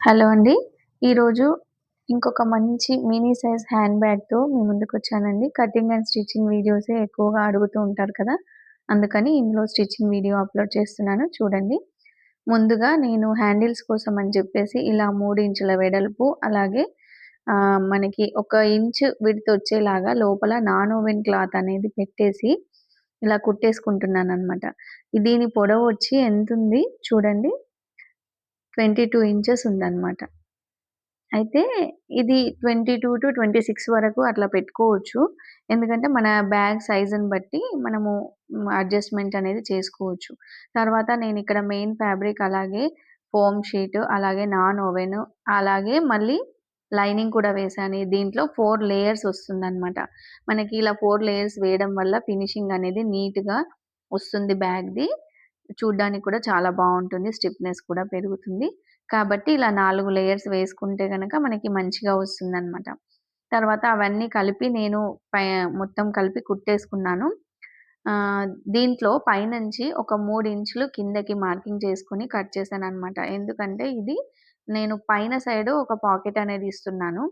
Hello అండి. ఈరోజు ఇంకొక మంచి మినీ సైజ్ హ్యాండ్ బ్యాగ్‌తో మీ ముందుకొచ్చానండి. కటింగ్ అండ్ స్టిచ్చింగ్ వీడియోసే ఎక్కువగా అడుగుతూ ఉంటారు కదా! అందుకని ఇందులో స్టిచ్చింగ్ వీడియో అప్‌లోడ్ చేస్తున్నాను చూడండి. ముందుగా నేను హ్యాండిల్స్ కోసం అని చెప్పేసి ఇలా మూడు ఇంచుల వెడల్పు అలాగే మనకి ఒక ఇంచ్ విడత వచ్చేలాగా లోపల నాన్ ఓవెన్ క్లాత్ అనేది పెట్టేసి ఇలా కుట్టేసుకుంటున్నాను అనమాట దీని పొడవు వచ్చి ఎంతుంది చూడండి. 22 ఇంచెస్ ఉందన్నమాట. అయితే ఇది 22-26 వరకు అట్లా పెట్టుకోవచ్చు. ఎందుకంటే మన బ్యాగ్ సైజుని బట్టి మనము అడ్జస్ట్‌మెంట్ అనేది చేసుకోవచ్చు. తర్వాత నేను ఇక్కడ మెయిన్ ఫ్యాబ్రిక్ అలాగే ఫోమ్ షీట్ అలాగే నాన్ ఓవెన్ అలాగే మళ్ళీ లైనింగ్ కూడా వేసాను దీంట్లో ఫోర్ లేయర్స్ వస్తుందన్నమాట. మనకి ఇలా ఫోర్ లేయర్స్ వేయడం వల్ల ఫినిషింగ్ అనేది నీట్‌గా వస్తుంది బ్యాగ్‌ది. చూడ్డానికి కూడా చాలా బాగుంటుంది స్టిఫ్‌నెస్ కూడా పెరుగుతుంది. కాబట్టి ఇలా నాలుగు లేయర్స్ వేసుకుంటే కనుక మనకి మంచిగా వస్తుందన్నమాట. తర్వాత అవన్నీ కలిపి నేను పై మొత్తం కలిపి కుట్టేసుకున్నాను. దీంట్లో పైనుంచి ఒక మూడు ఇంచులు కిందకి మార్కింగ్ చేసుకుని కట్ చేశానన్నమాట. ఎందుకంటే ఇది నేను పైన సైడ్ ఒక పాకెట్ అనేది ఇస్తున్నాను.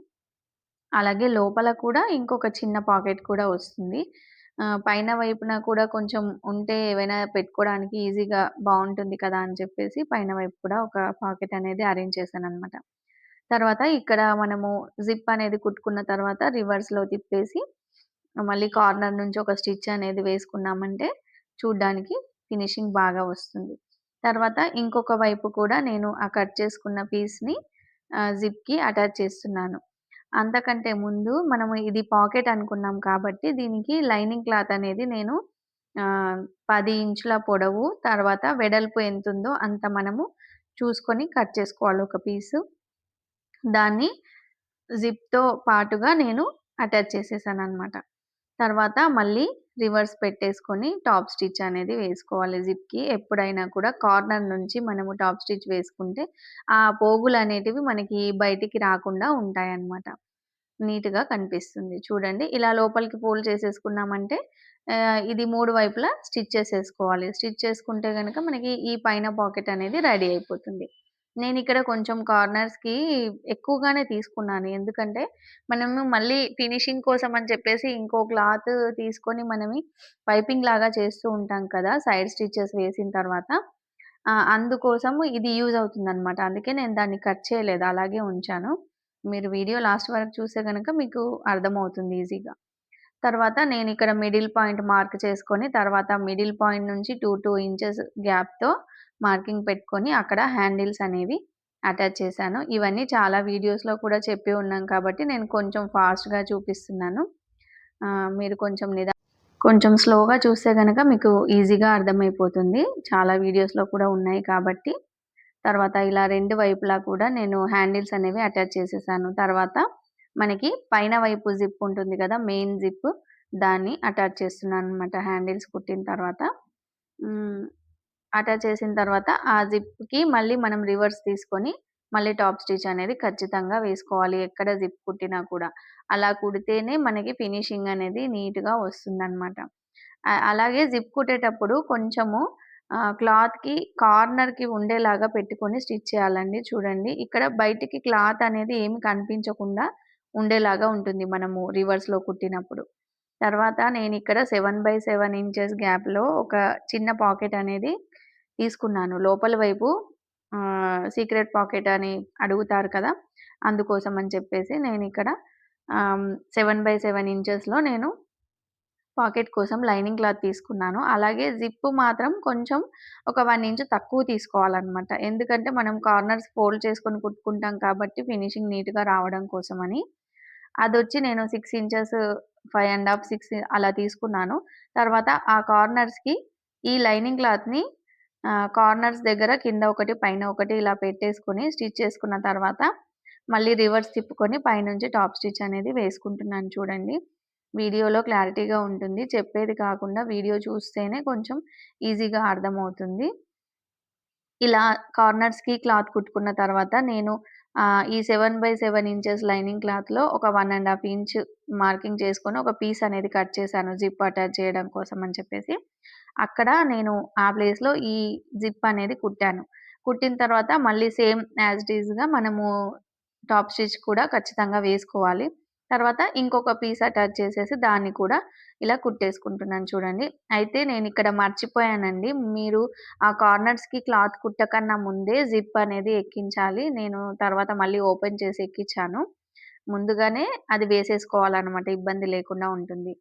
అలాగే లోపల కూడా ఇంకొక చిన్న పాకెట్ కూడా వస్తుంది. ఆహ్, పైన వైపున కూడా కొంచెం ఉంటే ఏవైనా పెట్టుకోవడానికి ఈజీగా బావుంటుంది కదా! అని చెప్పేసి పైన వైపు కూడా ఒక పాకెట్ అనేది అరేంజ్ చేశానన్నమాట. తర్వాత ఇక్కడ మనము జిప్ అనేది కుట్టుకున్న తర్వాత రివర్స్‌లో తిప్పేసి మళ్ళీ కార్నర్ నుంచి ఒక స్టిచ్ అనేది వేసుకున్నామంటే చూడ్డానికి ఫినిషింగ్ బాగా వస్తుంది. తర్వాత ఇంకొక వైపు కూడా నేను ఆ కట్ చేసుకున్న పీస్‌ని ఆహ్, జిప్‌కి అటాచ్ చేస్తున్నాను. అంతకంటే ముందు మనము ఇది పాకెట్ అనుకున్నాం కాబట్టి దీనికి లైనింగ్ క్లాత్ అనేది నేను పది ఇంచుల పొడవు తర్వాత వెడల్పు ఎంతుందో అంత మనము చూసుకొని కట్ చేసుకోవాలి ఒక పీసు. దాన్ని జిప్‌తో పాటుగా నేను అటాచ్ చేసేసాను అనమాట తర్వాత మళ్ళీ రివర్స్ పెట్టేసుకొని టాప్ స్టిచ్ అనేది వేసుకోవాలి జిప్‌కి. ఎప్పుడైనా కూడా కార్నర్ నుంచి మనము టాప్ స్టిచ్ వేసుకుంటే ఆ పోగులు అనేటివి మనకి బయటికి రాకుండా ఉంటాయన్నమాట. నీట్‌గా కనిపిస్తుంది. చూడండి ఇలా లోపలికి పోల్ చేసేసుకున్నామంటే ఇది మూడు వైపులా స్టిచ్ చేసేసుకోవాలి. స్టిచ్ చేసుకుంటే కనుక మనకి ఈ పైన పాకెట్ అనేది రెడీ అయిపోతుంది. నేను ఇక్కడ కొంచెం కార్నర్స్‌కి ఎక్కువగానే తీసుకున్నాను. ఎందుకంటే మనము మళ్ళీ ఫినిషింగ్ కోసం అని చెప్పేసి ఇంకో క్లాత్ తీసుకొని మనమి పైపింగ్ లాగా చేస్తూ ఉంటాం కదా! సైడ్ స్టిచ్చెస్ వేసిన తర్వాత. అందుకోసం ఇది యూజ్ అవుతుందన్నమాట. అందుకే నేను దాన్ని కట్ చేయలేదు. అలాగే ఉంచాను. మీరు వీడియో లాస్ట్ వరకు చూస్తే కనుక మీకు అర్థమవుతుంది ఈజీగా. తర్వాత నేను ఇక్కడ మిడిల్ పాయింట్ మార్క్ చేసుకొని తర్వాత మిడిల్ పాయింట్ నుంచి 2, 2 ఇంచెస్ గ్యాప్‌తో మార్కింగ్ పెట్టుకొని అక్కడ హ్యాండిల్స్ అనేవి అటాచ్ చేశాను. ఇవన్నీ చాలా వీడియోస్‌లో కూడా చెప్పి ఉన్నాం కాబట్టి నేను కొంచెం ఫాస్ట్‌గా చూపిస్తున్నాను. మీరు కొంచెం నిదా కొంచెం స్లోగా చూస్తే కనుక మీకు ఈజీగా అర్థమైపోతుంది. చాలా వీడియోస్‌లో కూడా ఉన్నాయి కాబట్టి. తర్వాత ఇలా రెండు వైపులా కూడా నేను హ్యాండిల్స్ అనేవి అటాచ్ చేసేసాను. తర్వాత మనకి పైన వైపు జిప్ ఉంటుంది కదా! మెయిన్ జిప్ దాన్ని అటాచ్ చేస్తున్నాను అనమాట హ్యాండిల్స్ కుట్టిన తర్వాత. అటాచ్ చేసిన తర్వాత ఆ జిప్‌కి మళ్ళీ మనం రివర్స్ తీసుకొని మళ్ళీ టాప్ స్టిచ్ అనేది ఖచ్చితంగా వేసుకోవాలి. ఎక్కడ జిప్ కుట్టినా కూడా. అలా కుడితేనే మనకి ఫినిషింగ్ అనేది నీట్‌గా వస్తుందన్నమాట. అలాగే జిప్ కుట్టేటప్పుడు కొంచెము క్లాత్‌కి కార్నర్‌కి ఉండేలాగా పెట్టుకొని స్టిచ్ చేయాలండి. చూడండి ఇక్కడ బయటికి క్లాత్ అనేది ఏమి కనిపించకుండా ఉండేలాగా ఉంటుంది మనము రివర్స్‌లో కుట్టినప్పుడు. తర్వాత నేను ఇక్కడ సెవెన్ బై సెవెన్ ఇంచెస్ గ్యాప్‌లో ఒక చిన్న పాకెట్ అనేది తీసుకున్నాను. లోపల వైపు సీక్రెట్ పాకెట్ అని అడుగుతారు కదా! అందుకోసం అని చెప్పేసి నేను ఇక్కడ సెవెన్ బై సెవెన్ ఇంచెస్‌లో నేను పాకెట్ కోసం లైనింగ్ క్లాత్ తీసుకున్నాను. అలాగే జిప్ మాత్రం కొంచెం ఒక వన్ ఇంచ్ తక్కువ తీసుకోవాలన్నమాట. ఎందుకంటే మనం కార్నర్స్ ఫోల్డ్ చేసుకొని కుట్టుకుంటాం కాబట్టి ఫినిషింగ్ నీట్‌గా రావడం కోసమని. అదొచ్చి నేను సిక్స్ ఇంచెస్ 5 ½ 6 అలా తీసుకున్నాను. తర్వాత ఆ కార్నర్స్‌కి ఈ లైనింగ్ క్లాత్‌ని కార్నర్స్ దగ్గర కింద ఒకటి, పైన ఒకటి ఇలా పెట్టేసుకొని స్టిచ్ చేసుకున్న తర్వాత మళ్ళీ రివర్స్ తిప్పుకొని పైనుంచి టాప్ స్టిచ్ అనేది వేసుకుంటున్నాను చూడండి. వీడియోలో క్లారిటీగా ఉంటుంది. చెప్పేది కాకుండా వీడియో చూస్తేనే కొంచెం ఈజీగా అర్థమవుతుంది. ఇలా కార్నర్స్‌కి క్లాత్ కుట్టుకున్న తర్వాత నేను ఈ seven by seven inches lining క్లాత్‌లో ఒక one and half inch marking చేసుకొని ఒక పీస్ అనేది కట్ చేశాను. జిప్ అటాచ్ చేయడం కోసం అని చెప్పేసి. అక్కడ నేను ఆ ప్లేస్‌లో ఈ జిప్ అనేది కుట్టాను. కుట్టిన తర్వాత మళ్ళీ సేమ్ యాజ్ ఇట్ ఈజ్గా మనము టాప్ స్టిచ్ కూడా ఖచ్చితంగా వేసుకోవాలి. తర్వాత ఇంకొక పీస్ అటాచ్ చేసేసి దాన్ని కూడా ఇలా కుట్టేసుకుంటున్నాను చూడండి. అయితే నేను ఇక్కడ మర్చిపోయానండి. మీరు ఆ కార్నర్స్‌కి క్లాత్ కుట్టకన్నా ముందే జిప్ అనేది ఎక్కించాలి. నేను తర్వాత మళ్ళీ ఓపెన్ చేసి ఎక్కించాను. ముందుగానే అది వేసేసుకోవాలన్నమాట ఇబ్బంది లేకుండా ఉంటుంది.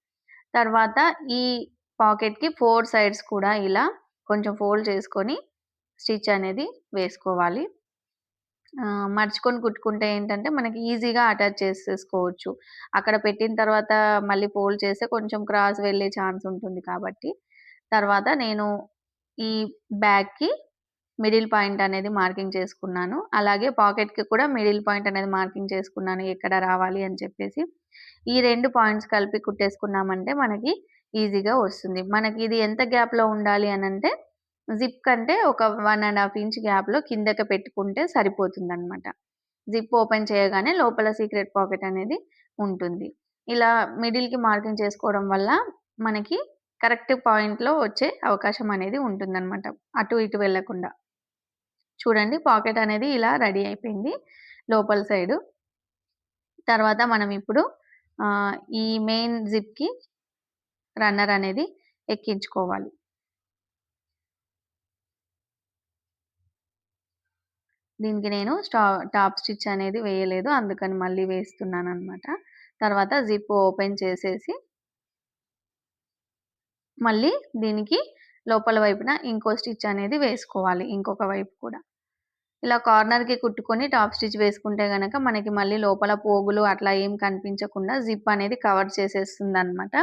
తర్వాత ఈ పాకెట్‌కి ఫోర్ సైడ్స్ కూడా ఇలా కొంచెం ఫోల్డ్ చేసుకొని స్టిచ్ అనేది వేసుకోవాలి. మర్చుకొని కుట్టుకుంటే ఏంటంటే మనకి ఈజీగా అటాచ్ చేసేసుకోవచ్చు. అక్కడ పెట్టిన తర్వాత మళ్ళీ ఫోల్డ్ చేస్తే కొంచెం క్రాస్ వెళ్ళే ఛాన్స్ ఉంటుంది కాబట్టి, తర్వాత నేను ఈ బ్యాగ్‌కి మిడిల్ పాయింట్ అనేది మార్కింగ్ చేసుకున్నాను. అలాగే పాకెట్‌కి కూడా మిడిల్ పాయింట్ అనేది మార్కింగ్ చేసుకున్నాను. ఎక్కడ రావాలి అని చెప్పేసి. ఈ రెండు పాయింట్స్ కలిపి కుట్టేసుకున్నామంటే మనకి ఈజీగా వస్తుంది. మనకి ఇది ఎంత గ్యాప్‌లో ఉండాలి అని అంటే జిప్ కంటే ఒక వన్ అండ్ హాఫ్ ఇంచ్ గ్యాప్‌లో కిందకి పెట్టుకుంటే సరిపోతుందనమాట. జిప్ ఓపెన్ చేయగానే లోపల సీక్రెట్ పాకెట్ అనేది ఉంటుంది. ఇలా మిడిల్‌కి మార్కింగ్ చేసుకోవడం వల్ల మనకి కరెక్ట్ పాయింట్‌లో వచ్చే అవకాశం అనేది ఉంటుందనమాట. అటు ఇటు వెళ్ళకుండా. చూడండి పాకెట్ అనేది ఇలా రెడీ అయిపోయింది. లోపల సైడు. తర్వాత మనం ఇప్పుడు ఈ మెయిన్ జిప్‌కి రన్నర్ అనేది ఎక్కించుకోవాలి. దీనికి నేను స్టా టాప్ స్టిచ్ అనేది వేయలేదు. అందుకని మళ్ళీ వేస్తున్నాను అనమాట తర్వాత జిప్ ఓపెన్ చేసేసి మళ్ళీ దీనికి లోపల వైపున ఇంకో స్టిచ్ అనేది వేసుకోవాలి. ఇంకొక వైపు కూడా. ఇలా కార్నర్‌కి కుట్టుకొని టాప్ స్టిచ్ వేసుకుంటే కనుక మనకి మళ్ళీ లోపల పోగులు అట్లా ఏం కనిపించకుండా జిప్ అనేది కవర్ చేసేస్తుంది అనమాట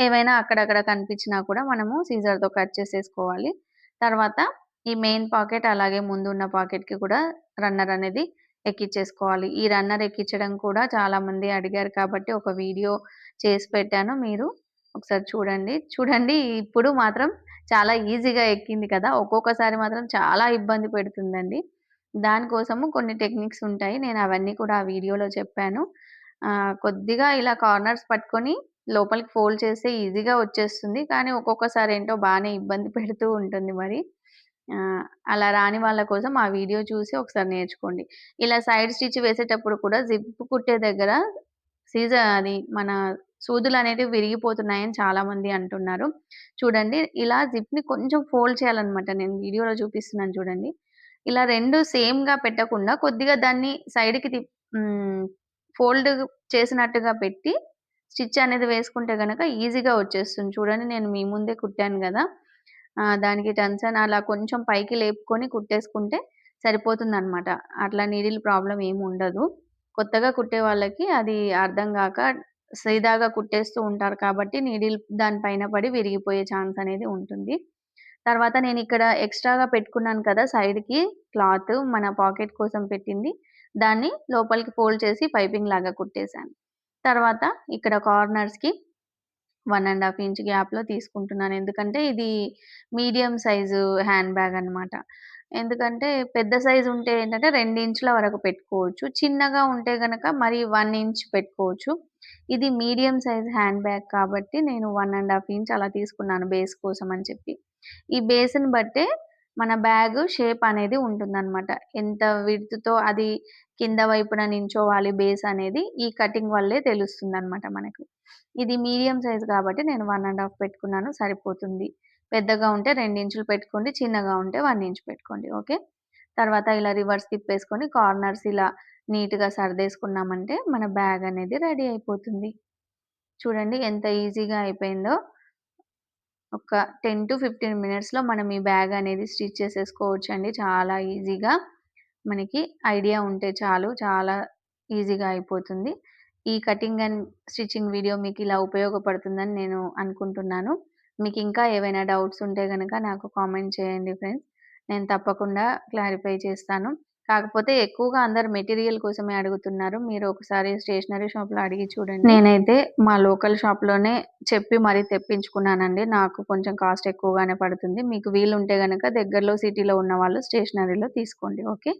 ఏవైనా అక్కడక్కడ కనిపించినా కూడా మనము సీజర్‌తో కట్ చేసేసుకోవాలి. తర్వాత ఈ మెయిన్ పాకెట్ అలాగే ముందు ఉన్న పాకెట్‌కి కూడా రన్నర్ అనేది ఎక్కించేసుకోవాలి. ఈ రన్నర్ ఎక్కించడం కూడా చాలామంది అడిగారు కాబట్టి ఒక వీడియో చేసి పెట్టాను. మీరు ఒకసారి చూడండి. చూడండి ఇప్పుడు మాత్రం చాలా ఈజీగా ఎక్కింది కదా! ఒక్కొక్కసారి మాత్రం చాలా ఇబ్బంది పెడుతుందండి. దానికోసము కొన్ని టెక్నిక్స్ ఉంటాయి. నేను అవన్నీ కూడా ఆ వీడియోలో చెప్పాను. కొద్దిగా ఇలా కార్నర్స్ పట్టుకొని లోపలికి ఫోల్డ్ చేస్తే ఈజీగా వచ్చేస్తుంది. కానీ ఒక్కొక్కసారి ఏంటో బాగానే ఇబ్బంది పెడుతూ ఉంటుంది మరి. అలా రాని వాళ్ళ కోసం ఆ వీడియో చూసి ఒకసారి నేర్చుకోండి. ఇలా సైడ్ స్టిచ్ వేసేటప్పుడు కూడా జిప్ కుట్టే దగ్గర సీజన్ అది మన సూదులు సూదులనేటివి విరిగిపోతున్నాయని చాలామంది అంటున్నారు. చూడండి ఇలా జిప్‌ని కొంచెం ఫోల్డ్ చేయాలన్నమాట నేను వీడియోలో చూపిస్తున్నాను చూడండి. ఇలా రెండు సేమ్‌గా పెట్టకుండా కొద్దిగా దాన్ని సైడ్‌కి కి ఫోల్డ్ చేసినట్టుగా పెట్టి స్టిచ్ అనేది వేసుకుంటే కనుక ఈజీగా వచ్చేస్తుంది. చూడండి నేను మీ ముందే కుట్టాను కదా దానికి టెన్షన్ అలా కొంచెం పైకి లేపుకొని కుట్టేసుకుంటే సరిపోతుందనమాట. అట్లా నీడిల్ ప్రాబ్లం ఏమి ఉండదు. కొత్తగా కుట్టే వాళ్ళకి అది అర్థం కాక సీదాగా కుట్టేస్తూ ఉంటారు కాబట్టి నీడిల్ దానిపైన పడి విరిగిపోయే ఛాన్స్ అనేది ఉంటుంది. తర్వాత నేను ఇక్కడ ఎక్స్‌ట్రాగా పెట్టుకున్నాను కదా! సైడ్‌కి క్లాత్ మన పాకెట్ కోసం పెట్టింది. దాన్ని లోపలికి ఫోల్డ్ చేసి పైపింగ్ లాగా కుట్టేశాను తర్వాత ఇక్కడ కార్నర్స్‌కి వన్ అండ్ హాఫ్ ఇంచ్ గ్యాప్‌లో తీసుకుంటున్నాను. ఎందుకంటే ఇది మీడియం సైజు హ్యాండ్ బ్యాగ్ అనమాట. ఎందుకంటే పెద్ద సైజు ఉంటే ఏంటంటే రెండు ఇంచుల వరకు పెట్టుకోవచ్చు. చిన్నగా ఉంటే గనక మరి వన్ ఇంచ్ పెట్టుకోవచ్చు. ఇది మీడియం సైజ్ హ్యాండ్ బ్యాగ్ కాబట్టి నేను వన్ అండ్ హాఫ్ ఇంచ్ అలా తీసుకున్నాను బేస్ కోసం అని చెప్పి. ఈ బేస్‌ని బట్టే మన బ్యాగ్ షేప్ అనేది ఉంటుందన్నమాట ఎంత విడుతుతో అది కింద వైపున నించోవాలి బేస్ అనేది ఈ కటింగ్ వల్లే తెలుస్తుంది అనమాట మనకు. ఇది మీడియం సైజ్ కాబట్టి నేను వన్ అండ్ హాఫ్ పెట్టుకున్నాను సరిపోతుంది. పెద్దగా ఉంటే రెండు ఇంచులు పెట్టుకోండి. చిన్నగా ఉంటే వన్ ఇంచ్ పెట్టుకోండి. ఓకే. తర్వాత ఇలా రివర్స్ తిప్పేసుకొని కార్నర్స్ ఇలా నీట్‌గా సర్దేసుకున్నామంటే మన బ్యాగ్ అనేది రెడీ అయిపోతుంది. చూడండి ఎంత ఈజీగా అయిపోయిందో. ఒక 10-15 మినిట్స్‌లో మనం ఈ బ్యాగ్ అనేది స్టిచ్ చేసేసుకోవచ్చు అండి చాలా ఈజీగా. మనకి ఐడియా ఉంటే చాలు. చాలా ఈజీగా అయిపోతుంది. ఈ కటింగ్ అండ్ స్టిచ్చింగ్ వీడియో మీకు ఇలా ఉపయోగపడుతుందని నేను అనుకుంటున్నాను. మీకు ఇంకా ఏవైనా డౌట్స్ ఉంటే కనుక నాకు కామెంట్ చేయండి ఫ్రెండ్స్. నేను తప్పకుండా క్లారిఫై చేస్తాను. కాకపోతే ఎక్కువగా అందరు మెటీరియల్ కోసమే అడుగుతున్నారు. మీరు ఒకసారి స్టేషనరీ షాప్‌లో అడిగి చూడండి. నేనైతే మా లోకల్ షాప్‌లోనే చెప్పి మరీ తెప్పించుకున్నానండి. నాకు కొంచెం కాస్ట్ ఎక్కువగానే పడుతుంది. మీకు వీలుంటే కనుక దగ్గరలో సిటీలో ఉన్న వాళ్ళు స్టేషనరీలో తీసుకోండి. ఓకే.